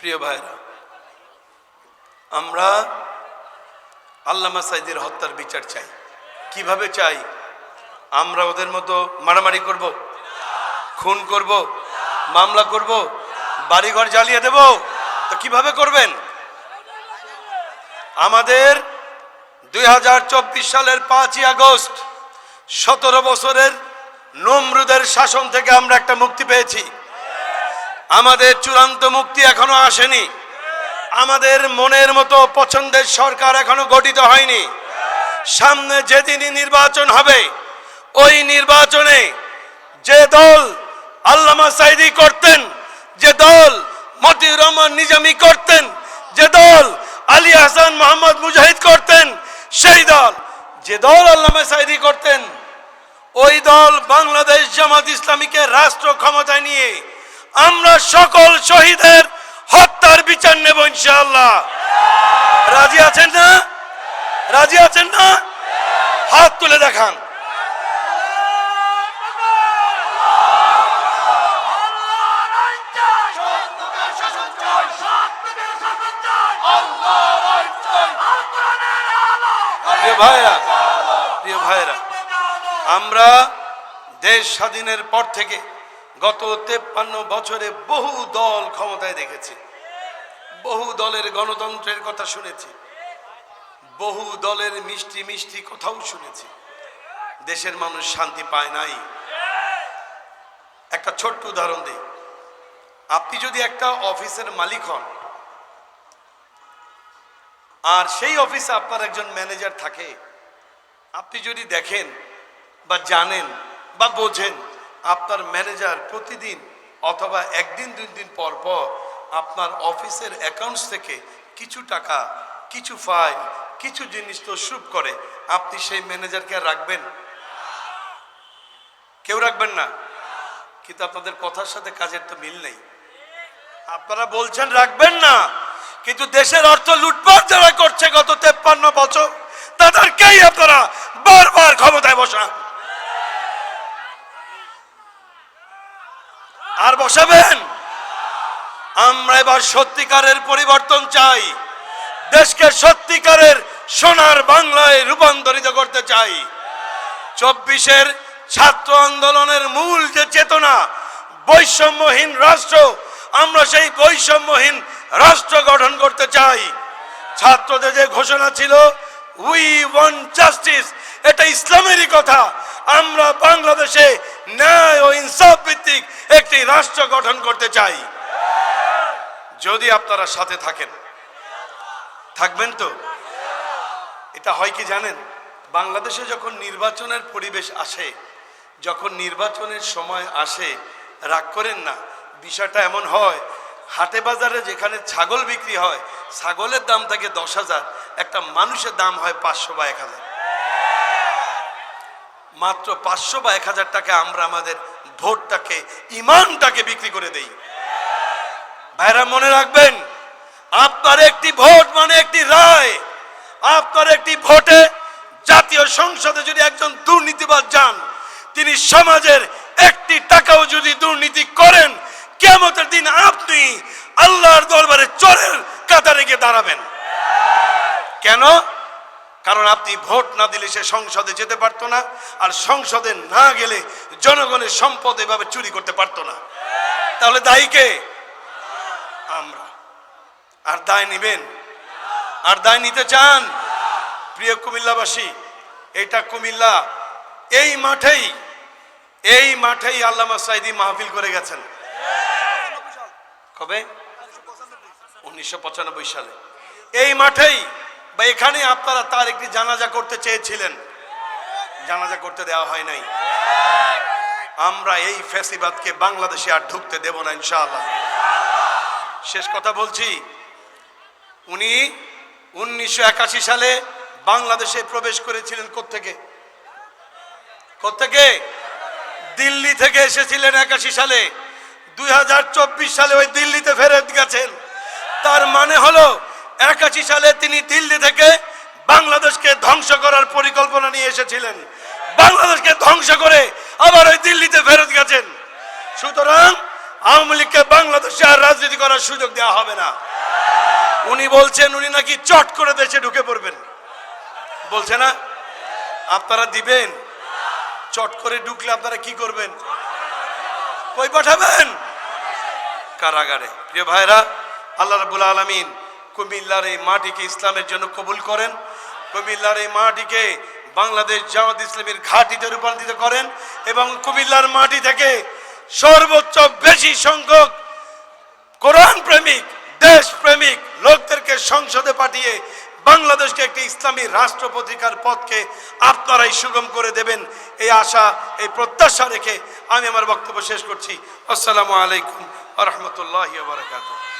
প্রিয় ভাইরা, আমরা আল্লামা সাইদের হত্যার বিচার চাই। কীভাবে চাই? আমরা ওদের মতো মারামারি করব, খুন করব, মামলা করব, বাড়িঘর জ্বালিয়ে দেব? তো কীভাবে করবেন? আমাদের দুই হাজার চব্বিশ সালের পাঁচই আগস্ট, সতেরো বছরের নমরুদের শাসন থেকে আমরা একটা মুক্তি পেয়েছি। আমাদের চূড়ান্ত মুক্তি এখনও আসেনি। আমাদের মনের মতো পছন্দের সরকার এখনও গঠিত হয়নি। সামনে যেদিনই নির্বাচন হবে, ওই নির্বাচনে যে দল আল্লামা সাইদি করতেন, যে দল মতিউর রহমান নিজামী করতেন, যে দল আলী হাসান মোহাম্মদ মুজাহিদ করতেন, সেই দল, যে দল আল্লামা সাইদি করতেন, ওই দল বাংলাদেশ জামাত ইসলামীকে রাষ্ট্র ক্ষমতায় নিয়ে আমরা সকল শহীদের হত্যার বিচার নেব ইনশাআল্লাহ। রাজি আছেন না? রাজি আছেন না? হাত তুলে দেখান। ভাইরা আমরা দেশ স্বাধীনের পর থেকে গত তেপ্পান্ন বছরে বহু দল ক্ষমতায় দেখেছি। বহু দলের গণতন্ত্রের কথা শুনেছি। বহু দলের মিষ্টি মিষ্টি কথাও শুনেছি। দেশের মানুষ শান্তি পায় নাই। একটা ছোট্ট উদাহরণ দিই। আপনি যদি একটা অফিসের মালিক হন, আর সেই অফিসে আপনার একজন ম্যানেজার থাকে, আপনি যদি দেখেন বা জানেন বা বোঝেন আপনার ম্যানেজার প্রতিদিন অথবা একদিন, দুই দিন পর পর আপনার অফিসের অ্যাকাউন্টস থেকে কিছু টাকা, কিছু ফাইল কিছু জিনিস তসরুপ করে, আপনি সেই ম্যানেজারকে রাখবেন? কেউ রাখবেন না? কিন্তু আপনাদের কথার সাথে কাজের তো মিল নেই। আপনারা বলছেন রাখবেন না, কিন্তু দেশের অর্থ লুটপাট যারা করছে গত তেপ্পান্ন বছর, তাদেরকেই আপনারা বারবার ক্ষমতায় বসান আর বসাবেন। আমরা এবার সত্যিকারের পরিবর্তন চাই। দেশকে সত্যিকারের সোনার বাংলায় রূপান্তরিত করতে চাই। চব্বিশের ছাত্র আন্দোলনের মূল যে চেতনা, বৈষম্যহীন রাষ্ট্র, আমরা সেই বৈষম্যহীন রাষ্ট্র গঠন করতে চাই। ছাত্রদের যে ঘোষণা ছিল উই ওয়ান জাস্টিস এটা ইসলামেরই কথা। আমরা বাংলাদেশে ন্যায় ও ইনসাফ ভিত্তিক একটি রাষ্ট্র গঠন করতে চাই। যদি আপনারা সাথে থাকেন। থাকবেন তো? এটা হয় কি জানেন? বাংলাদেশে যখন নির্বাচনের পরিবেশ আসে, যখন নির্বাচনের সময় আসে, রাগ করেন না। বিষয়টা এমন হয়, হাটে বাজারে যেখানে ছাগল বিক্রি হয়, ছাগলের দাম থাকে দশ হাজার, একটা মানুষের দাম হয় পাঁচশো বা এক হাজার। মাত্র পাঁচশো বা এক হাজার টাকা আমরা আমাদের ভোটটাকে, ইমানটাকে বিক্রি করে দেই। ভাইরা, মনে রাখবেন, আপনার একটি ভোট মানে একটি রায়। আপনার একটি ভোটে জাতীয় সংসদে যদি একজন দুর্নীতিবাদ যান, তিনি সমাজের একটি টাকাও যদি দুর্নীতি করেন কেমতের দিন আপনি আল্লাহর দরবারে চোরের কাতারে গিয়ে দাঁড়াবেন। কেন? কারণ আপনি ভোট না দিলে সে সংসদে যেতে পারতো না, আর সংসদে না গেলে জনগণের সম্পদ এভাবে চুরি করতে পারতো না। তাহলে দায়ী কে? আমরা। আর দায় নিবেন? আর দায় নিতে চান? প্রিয় কুমিল্লাবাসী, এটা কুমিল্লা। এই মাঠেই এই মাঠেই আল্লামা সাইদি মাহফিল করে গেছেন। কবে? উনিশশো পঁচানব্বই সালে। এই মাঠেই বা এখানে আপনারা তার একটি জানাজা করতে চেয়েছিলেন। জানাজা করতে দেওয়া হয় নাই। আমরা এই ফেসিবাদকে বাংলাদেশে আর ঢুকতে দেব না, ইনশাআল্লাহ। শেষ কথা বলছি, উনি উনিশশো একাশি সালে বাংলাদেশে প্রবেশ করেছিলেন কোত্থেকে? কোত্থেকে? দিল্লি থেকে এসেছিলেন একাশি সালে। দুই হাজার চব্বিশ সালে ওই দিল্লিতে ফেরত গেছেন। তার মানে হলো একাশি সালে তিনি দিল্লি থেকে বাংলাদেশকে ধ্বংস করার পরিকল্পনা নিয়ে এসেছিলেন। বাংলাদেশকে ধ্বংস করে আবার ওই দিল্লিতে ফেরত গেছেন। সুতরাং আওয়ামী লীগকে বাংলাদেশে আর রাজনীতি করার সুযোগ দেওয়া হবে না। উনি বলছেন, উনি নাকি চট করে দেশে ঢুকে পড়বেন। বলছে না? আপনারা দিবেন? চট করে ঢুকলে আপনারা কি করবেন? কই পাঠাবেন? কারাগারে। প্রিয় ভাইরা আল্লাহ রাবুল আলমিন কুমিল্লার এই মাটিকে ইসলামের জন্য কবুল করেন। কুমিল্লার এই মাটিকে বাংলাদেশ জামাত ইসলামের ঘাটিতে রূপান্তরিত করেন এবং কুমিল্লার মাটি থেকে সর্বোচ্চ বেশি সংখ্যক কোরআন প্রেমিক, দেশ প্রেমিক লোকদেরকে সংসদে পাঠিয়ে বাংলাদেশকে একটি ইসলামী রাষ্ট্র পত্রিকার পথকে আপনারাই সুগম করে দেবেন। এই আশা, এই প্রত্যাশা রেখে আমি আমার বক্তব্য শেষ করছি। আসসালামু আলাইকুম রহমতুল্লাহ বারকাতুহ।